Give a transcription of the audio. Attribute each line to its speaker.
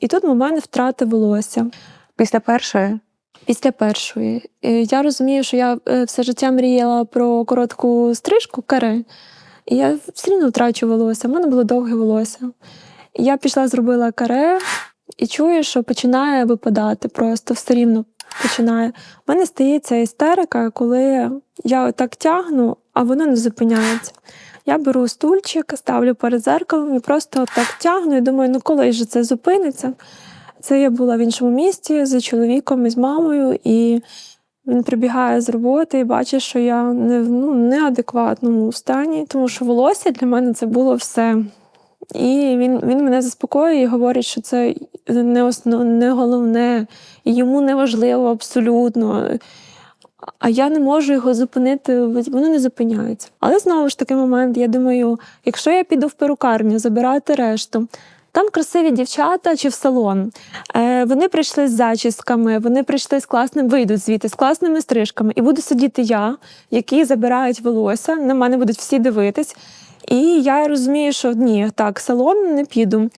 Speaker 1: І тут у мене втрата волосся.
Speaker 2: Після першої
Speaker 1: Після першої я розумію, що я е, все життя мріяла про коротку стрижку каре, і я все рівно втрачу волосся. У мене було довге волосся. І я пішла, зробила каре і чую, що починає випадати просто все рівно починає. У мене стається істерика, коли я так тягну, а воно не зупиняється. Я беру стульчик, ставлю перед зеркалом і просто так тягну і думаю, ну коли ж це зупиниться. Це я була в іншому місті з чоловіком і з мамою, і він прибігає з роботи і бачить, що я не в ну, неадекватному стані, тому що волосся для мене це було все. І він, він мене заспокоює і говорить, що це не, основ, не головне, і йому не важливо абсолютно. А я не можу його зупинити, воно не зупиняється. Але знову ж такий момент, я думаю, якщо я піду в перукарню забирати решту, там красиві дівчата чи в салон. Е, вони прийшли з зачісками, вони прийшли з класним, вийдуть звідти з класними стрижками. І буду сидіти я, які забирають волосся, на мене будуть всі дивитись. І я розумію, що ні, так, салон не піду.